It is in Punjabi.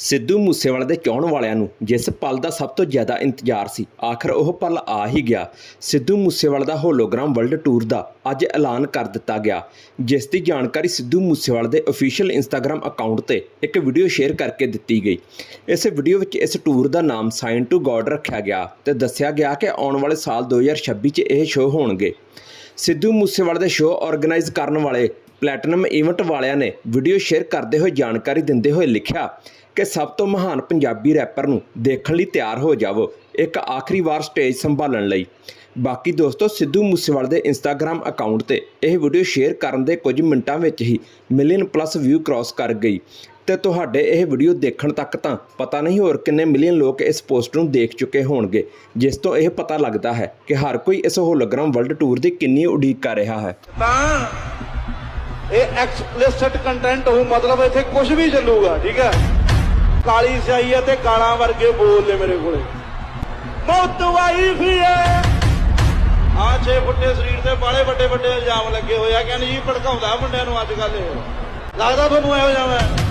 ਸਿੱਧੂ ਮੂਸੇਵਾਲੇ ਦੇ ਚਾਹਣ ਵਾਲਿਆਂ ਨੂੰ ਜਿਸ ਪਲ ਦਾ ਸਭ ਤੋਂ ਜ਼ਿਆਦਾ ਇੰਤਜ਼ਾਰ ਸੀ, ਆਖਰ ਉਹ ਪਲ ਆ ਹੀ ਗਿਆ। ਸਿੱਧੂ ਮੂਸੇਵਾਲੇ ਦਾ ਹੋਲੋਗ੍ਰਾਮ ਵਰਲਡ ਟੂਰ ਦਾ ਅੱਜ ਐਲਾਨ ਕਰ ਦਿੱਤਾ ਗਿਆ, ਜਿਸ ਦੀ ਜਾਣਕਾਰੀ ਸਿੱਧੂ ਮੂਸੇਵਾਲੇ ਦੇ ਅਫੀਸ਼ੀਅਲ ਇੰਸਟਾਗ੍ਰam ਅਕਾਊਂਟ ਤੇ ਇੱਕ ਵੀਡੀਓ ਸ਼ੇਅਰ ਕਰਕੇ ਦਿੱਤੀ ਗਈ। ਇਸ ਵੀਡੀਓ ਵਿੱਚ ਇਸ ਟੂਰ ਦਾ ਨਾਮ ਸਾਈਨ ਟੂ ਗੋਡ ਰੱਖਿਆ ਗਿਆ ਤੇ ਦੱਸਿਆ ਗਿਆ ਕਿ ਆਉਣ ਵਾਲੇ ਸਾਲ 2026 'ਚ ਇਹ ਸ਼ੋਅ ਹੋਣਗੇ। ਸਿੱਧੂ ਮੂਸੇਵਾਲੇ ਦੇ ਸ਼ੋਅ ਆਰਗੇਨਾਈਜ਼ ਕਰਨ ਵਾਲੇ ਪਲੈਟੀਨਮ ਇਵੈਂਟ ਵਾਲਿਆਂ ਨੇ ਵੀਡੀਓ ਸ਼ੇਅਰ ਕਰਦੇ ਹੋਏ ਜਾਣਕਾਰੀ ਦਿੰਦੇ ਹੋਏ ਲਿਖਿਆ ਕਿ ਸਭ ਤੋਂ ਮਹਾਨ ਪੰਜਾਬੀ ਰੈਪਰ ਨੂੰ ਦੇਖਣ ਲਈ ਤਿਆਰ ਹੋ ਜਾਵੋ, ਇੱਕ ਆਖਰੀ ਵਾਰ ਸਟੇਜ ਸੰਭਾਲਣ ਲਈ। ਬਾਕੀ ਦੋਸਤੋ, ਸਿੱਧੂ ਮੂਸੇਵਾਲੇ ਦੇ ਇੰਸਟਾਗ੍ਰam ਅਕਾਊਂਟ ਤੇ ਇਹ ਵੀਡੀਓ ਸ਼ੇਅਰ ਕਰਨ ਦੇ ਕੁਝ ਮਿੰਟਾਂ ਵਿੱਚ ਹੀ ਮਿਲੀਅਨ ਪਲੱਸ ਵਿਊ ਕ੍ਰਾਸ ਕਰ ਗਈ। ਤੇ ਤੁਹਾਡੇ ਇਹ ਵੀਡੀਓ ਦੇਖਣ ਤੱਕ ਤਾਂ ਪਤਾ ਨਹੀਂ ਹੋਰ ਕਿੰਨੇ ਮਿਲੀਅਨ ਲੋਕ ਇਸ ਪੋਸਟ ਨੂੰ ਦੇਖ ਚੁੱਕੇ ਹੋਣਗੇ, ਜਿਸ ਤੋਂ ਇਹ ਪਤਾ ਲੱਗਦਾ ਹੈ ਕਿ ਹਰ ਕੋਈ ਇਸ ਹੋਲੋਗ੍ਰਾਮ ਵਰਲਡ ਟੂਰ ਦੀ ਕਿੰਨੀ ਉਡੀਕ ਕਰ ਰਿਹਾ ਹੈ। ਤਾਂ ਇਹ ਐਕਸਪਲਿਸਿਟ ਕੰਟੈਂਟ ਹੋ ਮਤਲਬ ਇੱਥੇ ਕੁਝ ਵੀ ਚੱਲੂਗਾ, ਠੀਕ ਹੈ? ਕਾਲੀ ਸਿਆਹੀ ਹੈ ਤੇ ਗਾਲਾਂ ਵਰਗੇ ਬੋਲ ਨੇ ਮੇਰੇ ਕੋਲੇ। ਮੌਤ ਵਾਈਫ ਹੈ। ਆ 6 ਫੁੱਟੇ ਸਰੀਰ ਤੇ ਬਾਲੇ ਵੱਡੇ ਵੱਡੇ ਇਲਜ਼ਾਮ ਲੱਗੇ ਹੋਏ ਆ, ਕਹਿੰਦੇ ਜੀ ਭੜਕਾਉਂਦਾ ਮੁੰਡਿਆਂ ਨੂੰ ਅੱਜ ਕੱਲ ਲੱਗਦਾ ਤੁਹਾਨੂੰ ਇਹੋ ਜਿਹਾ